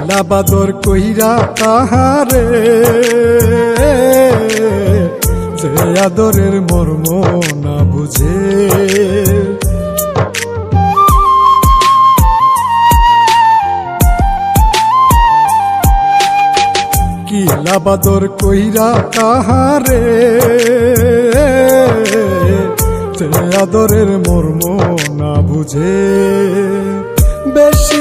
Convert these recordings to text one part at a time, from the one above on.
কিলা বাদর কইরা তাহারে, যে আদরের মর্ম না বুঝে। বাদর কইরা তাহারে আদরের মর্ম না বুঝে।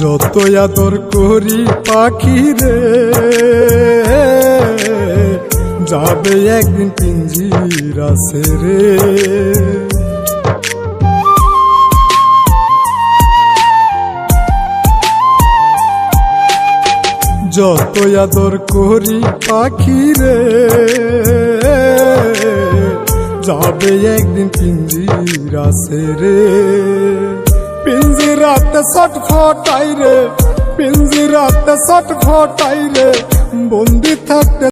যত আদর করি পাখি রে, যাবে একদিন পিঞ্জিরা রে। যত আদর করি পাখি রে, যাবে একদিন পিঞ্জিরা রে। পিঞ্জিরাতে ছট ফটাই রে পিঞ্জিরাতে ছট ফটাই রে বন্দি থাকতে